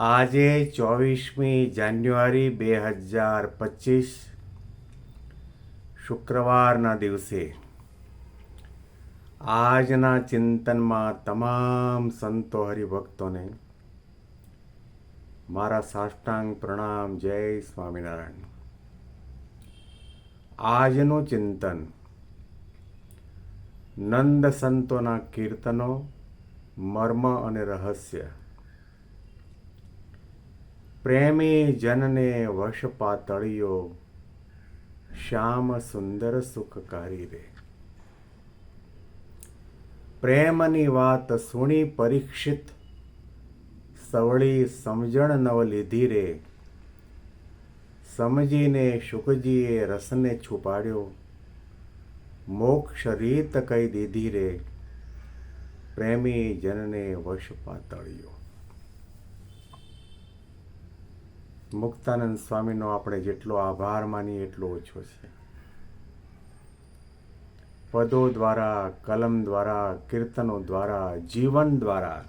આજે ચોવીસમી જાન્યુઆરી બે હજાર પચીસ શુક્રવારના દિવસે આજના ચિંતનમાં તમામ સંતો હરિભક્તોને મારા સાષ્ટાંગ પ્રણામ, જય સ્વામિનારાયણ. આજનું ચિંતન નંદ સંતોના કીર્તનો, મર્મ અને રહસ્ય પ્રેમી જનને વશ પાતળિયો શ્યામ સુંદર સુખકારી રે. પ્રેમની વાત સુણી પરીક્ષિત, સવળી સમજણ નવ લીધી રે. સમજીને શુકજીએ રસને છુપાડ્યો, મોક્ષ રીત કહી દીધી રે. પ્રેમી જનને વશ પાતળિયો મુક્તાનંદ સ્વામીનો આપણે જેટલો આભાર માનીએ એટલો ઓછો છે. પદો દ્વારા, કલમ દ્વારા, કીર્તનો દ્વારા, જીવન દ્વારા,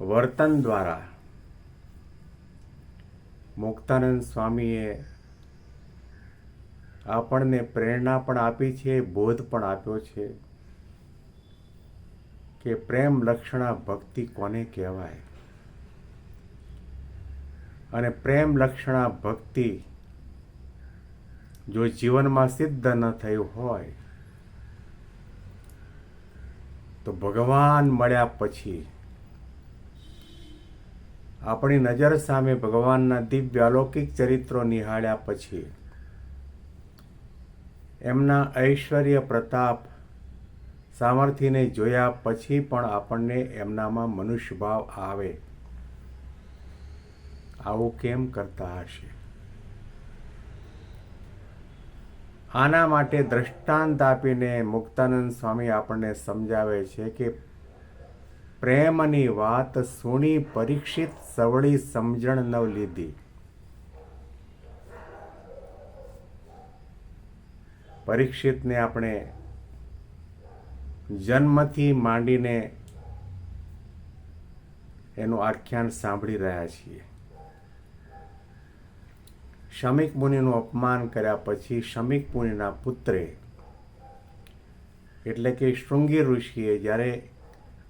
વર્તન દ્વારા મુક્તાનંદ સ્વામીએ આપણને પ્રેરણા પણ આપી છે, બોધ પણ આપ્યો છે કે પ્રેમ લક્ષણા ભક્તિ કોને કહેવાય? અને પ્રેમ લક્ષણા ભક્તિ જો જીવનમાં સિદ્ધ ન થયું હોય, તો ભગવાન મળ્યા પછી આપણી નજર સામે ભગવાનના દિવ્ય અલૌકિક ચરિત્રો નિહાળ્યા પછી એમના ઐશ્વર્ય પ્રતાપ સામર્થ્યને જોયા પછી પણ આપણને એમનામાં મનુષ્યભાવ આવે. આવું કેમ કરતા હશે? આના માટે દ્રષ્ટાંત આપીને મુક્તાનંદ સ્વામી આપણને સમજાવે છે કે પ્રેમની વાત સુણી પરીક્ષિત સવળી સમજણ ન લીધી. પરીક્ષિતને આપણે જન્મથી માંડીને એનું આખ્યાન સાંભળી રહ્યા છીએ. શમિક મુનિનું અપમાન કર્યા પછી શમિક મુનિના પુત્રે, એટલે કે શૃંગી ઋષિએ જ્યારે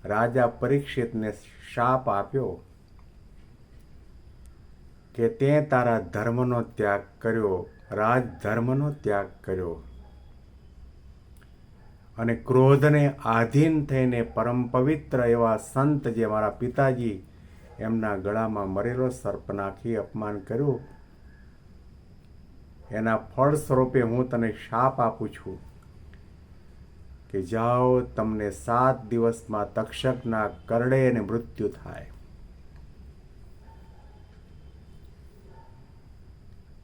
રાજા પરીક્ષિતને શાપ આપ્યો કે તે તારા ધર્મનો ત્યાગ કર્યો રાજ ધર્મનો ત્યાગ કર્યો અને ક્રોધને આધીન થઈને પરમ પવિત્ર એવા સંત જે મારા પિતાજી એમના ગળામાં મરેલો સર્પ નાખી અપમાન કર્યું એના ફળ સ્વરૂપે હું તને શાપ આપું છું કે જાઓ તમને સાત દિવસમાં તક્ષકના કરડે અને મૃત્યુ થાય.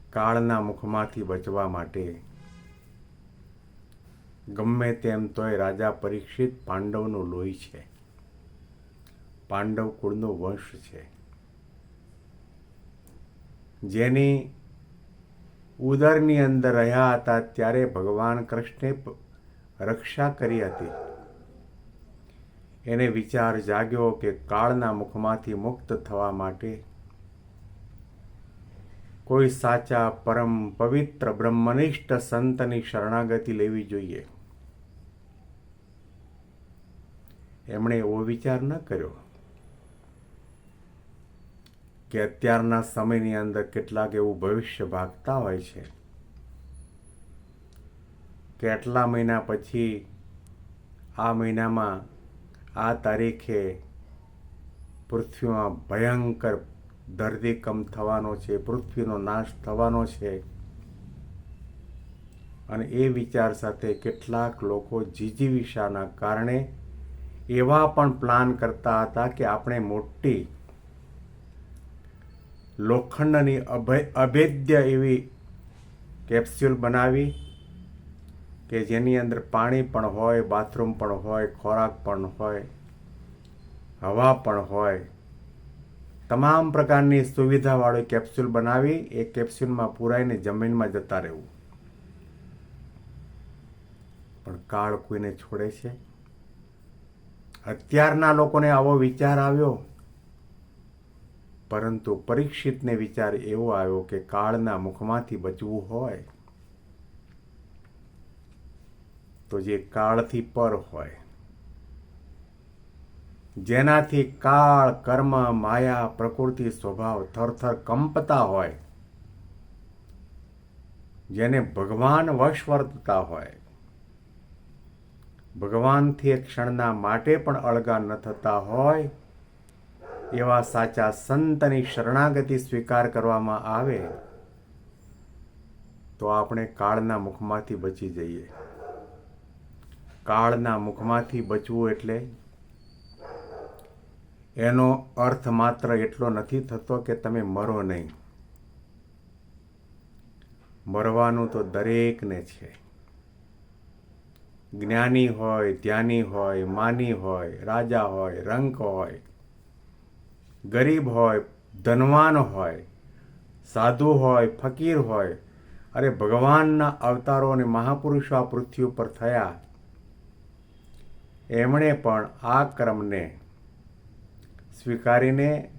કાળના મુખમાંથી બચવા માટે ગમે તેમ તોય રાજા પરીક્ષિત પાંડવનો લોહી છે. પાંડવ કુળનો વંશ છે. જેની ઉદરની અંદર રહ્યા હતા ત્યારે ભગવાન કૃષ્ણે રક્ષા કરી હતી. એને વિચાર જાગ્યો કે કાળના મુખમાંથી મુક્ત થવા માટે કોઈ સાચા પરમ પવિત્ર બ્રહ્મનિષ્ઠ સંતની શરણાગતિ લેવી જોઈએ. એમણે એવો વિચાર ન કર્યો. કે અત્યારના સમયની અંદર કેટલાક એવું ભવિષ્ય ભાગતા હોય છે. કે આટલા મહિના પછી આ મહિનામાં આ તારીખે પૃથ્વીમાં ભયંકર ધરતીકંપ થવાનો છે, પૃથ્વીનો નાશ થવાનો છે. અને એ વિચાર સાથે કેટલાક લોકો જીજીવિષાના કારણે એવા પણ પ્લાન કરતા હતા કે આપણે મોટી લોખંડની અભય, અભેદ્ય એવી કેપ્સ્યુલ બનાવી કે જેની અંદર પાણી પણ હોય બાથરૂમ પણ હોય, ખોરાક પણ હોય, હવા પણ હોય. તમામ પ્રકારની સુવિધાવાળી કેપ્સ્યુલ બનાવી, એ કેપ્સ્યુલમાં પૂરાઈને જમીનમાં જતા રહેવું. પણ કાળ કોઈને છોડે છે? અત્યારના લોકોને આવો વિચાર આવ્યો પરંતુ પરીક્ષિતને વિચાર એવો આવ્યો કે કાળના મુખમાંથી બચવું હોય તો જે કાળથી પર હોય. જેનાથી કાળ, કર્મ, માયા, પ્રકૃતિ, સ્વભાવ થરથર કંપતા હોય. જેને ભગવાન વશ વર્તતા હોય. ભગવાનથી એક ક્ષણના માટે પણ અળગા ન થતા હોય. એવા સાચા સંતની શરણાગતિ સ્વીકાર કરવામાં આવે, તો આપણે કાળના મુખમાંથી બચી જઈએ. કાળના મુખમાંથી બચવું એટલે એનો અર્થ માત્ર એટલો નથી થતો કે તમે મરો નહીં. મરવાનું તો દરેકને છે. જ્ઞાની હોય, ધ્યાની હોય, માની હોય, રાજા હોય, રંક હોય ગરીબ હોય, ધનવાન હોય, સાધુ હોય, ફકીર હોય, અરે ભગવાનના અવતારો અને મહાપુરુષો આ પૃથ્વી ઉપર થયા. એમણે પણ આ ક્રમને સ્વીકારીને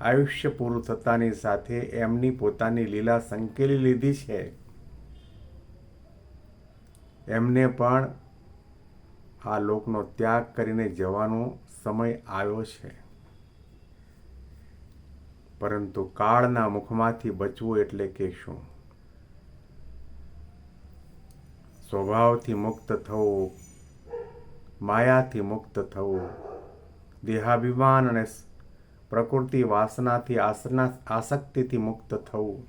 આયુષ્ય પૂરું થતાની સાથે એમની પોતાની લીલા સંકેલી લીધી છે. એમને પણ આ લોકનો ત્યાગ કરીને જવાનો સમય આવ્યો છે. પરંતુ કાળના મુખમાંથી બચવું એટલે કે શું? સ્વભાવથી મુક્ત થવું, માયાથી મુક્ત થવું, દેહાભિમાન અને પ્રકૃતિ વાસનાથી આસક્તિથી મુક્ત થવું.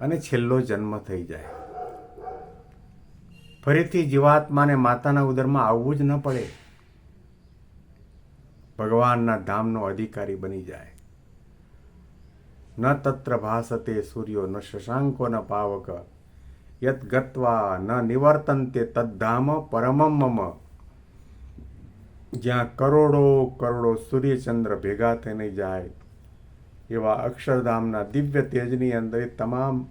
અને છેલ્લો જન્મ થઈ જાય. ફરીથી જીવાત્માને માતાના ઉદરમાં આવવું જ ન પડે. ભગવાનના ધામનો અધિકારી બની જાય. ન તત્ર ભાસતે સૂર્યો, ન શશાંકો, ન પાવક. યત ગત્વા ન નિવર્તનતે તદ્ધામ પરમમ મમ. જ્યાં કરોડો કરોડો સૂર્યચંદ્ર ભેગા થઈને જાય, એવા અક્ષરધામના દિવ્ય તેજની અંદર તમામ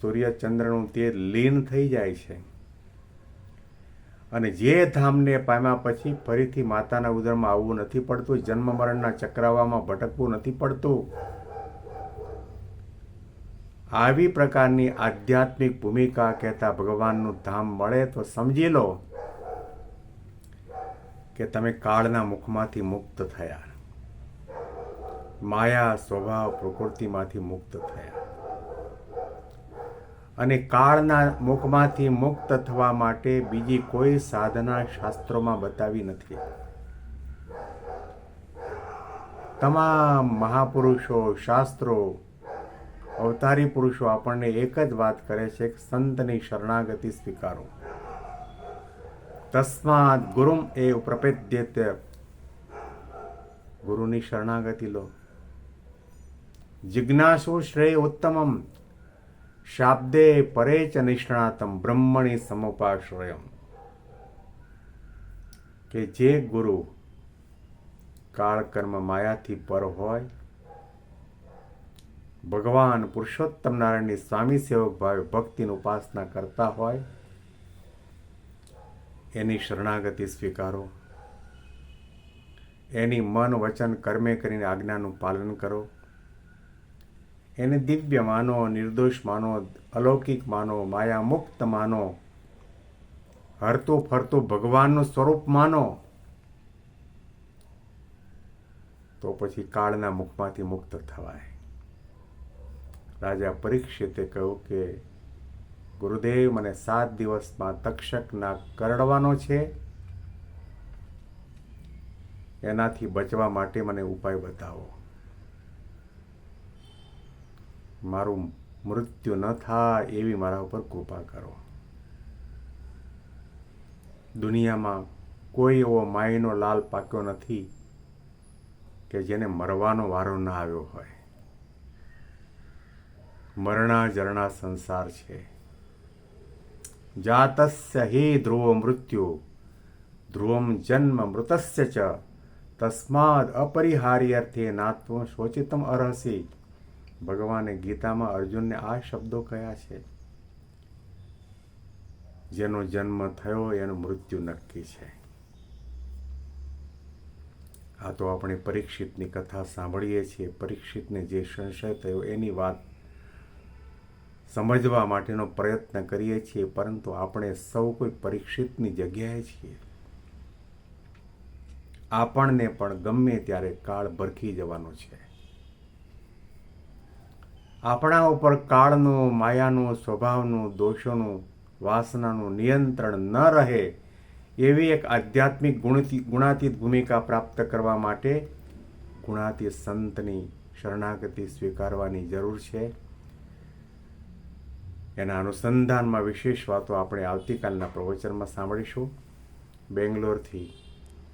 સૂર્યચંદ્રનું તેજ લીન થઈ જાય છે. અને જે ધામને પામ્યા પછી ફરીથી માતાના ઉદરમાં આવવું નથી પડતું, જન્મ મરણના ચક્રાવામાં ભટકવું નથી પડતું. આવી પ્રકારની આધ્યાત્મિક ભૂમિકા કહેતા ભગવાનનું ધામ મળે તો સમજી લો કે તમે કાળના મુખમાંથી મુક્ત થયા. માયા સ્વભાવ પ્રકૃતિમાંથી મુક્ત થયા. અને કાળના મુખમાંથી મુક્ત થવા માટે બીજી કોઈ સાધના શાસ્ત્રોમાં બતાવી નથી. તમામ મહાપુરુષો, શાસ્ત્રો, અવતારી પુરુષો આપણને એક જ વાત કરે છે કે સંતની શરણાગતિ સ્વીકારો. તસ્માત ગુરુમ એ પ્રપેદ્યતે ગુરુની શરણાગતિ લો. જિજ્ઞાસુ શ્રેય ઉત્તમમ. શાબ્દે પરે ચ નિષ્ણાતમ બ્રહ્મણી સમપાશ્રયમ. કે જે ગુરુ કાળકર્મ માયાથી પર હોય, ભગવાન પુરુષોત્તમ નારાયણની સ્વામી સેવક ભાવે ભક્તિની ઉપાસના કરતા હોય, એની શરણાગતિ સ્વીકારો. એની મન વચન કર્મે કરીને આજ્ઞાનું પાલન કરો. એને દિવ્ય માનો, નિર્દોષ માનો, અલૌકિક માનો માયા મુક્ત માનો. હરતો ફરતો ભગવાનનું સ્વરૂપ માનો. તો પછી કાળના મુખમાંથી મુક્ત થવાય. રાજા પરીક્ષિતે કહ્યું કે, ગુરુદેવ, મને સાત દિવસમાં તક્ષકના કરડવાનો છે. એનાથી બચવા માટે મને ઉપાય બતાવો. મારું મૃત્યુ ન થાય એવી મારા ઉપર કૃપા કરો. દુનિયામાં કોઈ એવો માયનો લાલ પાક્યો નથી કે જેને મરવાનો વારો ના આવ્યો હોય. મરણા જરણા સંસાર છે. જાતસ્ય હિ ધ્રુવ મૃત્યુ, ધ્રુવમ જન્મ મૃતસ્ય ચ. તસ્માદ અપરિહાર્યર્થે નાત્વ શોચિતમ અરહસી. ભગવાને ગીતામાં અર્જુનને આ શબ્દો કયા છે? જેનો જન્મ થયો, એનું મૃત્યુ નક્કી છે. આ તો આપણે પરીક્ષિતની કથા સાંભળીએ છીએ. પરીક્ષિતને જે સંશય થયો એની વાત સમજવા માટેનો પ્રયત્ન કરીએ છીએ, પરંતુ આપણે સૌ કોઈ પરીક્ષિતની જગ્યાએ છીએ. આપણને પણ ગમે ત્યારે કાળ ભરખી જવાનો છે. આપણા ઉપર કાળનું, માયાનું, સ્વભાવનું, દોષોનું, વાસનાનું નિયંત્રણ ન રહે એવી એક આધ્યાત્મિક ગુણતી, ગુણાતીત ભૂમિકા પ્રાપ્ત કરવા માટે ગુણાતીત સંતની શરણાગતિ સ્વીકારવાની જરૂર છે. એના અનુસંધાનમાં વિશેષ વાતો આપણે આવતીકાલના પ્રવચનમાં સાંભળીશું. બેંગ્લોરથી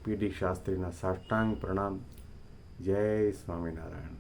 પીડી શાસ્ત્રીના સાષ્ટાંગ પ્રણામ. જય સ્વામિનારાયણ.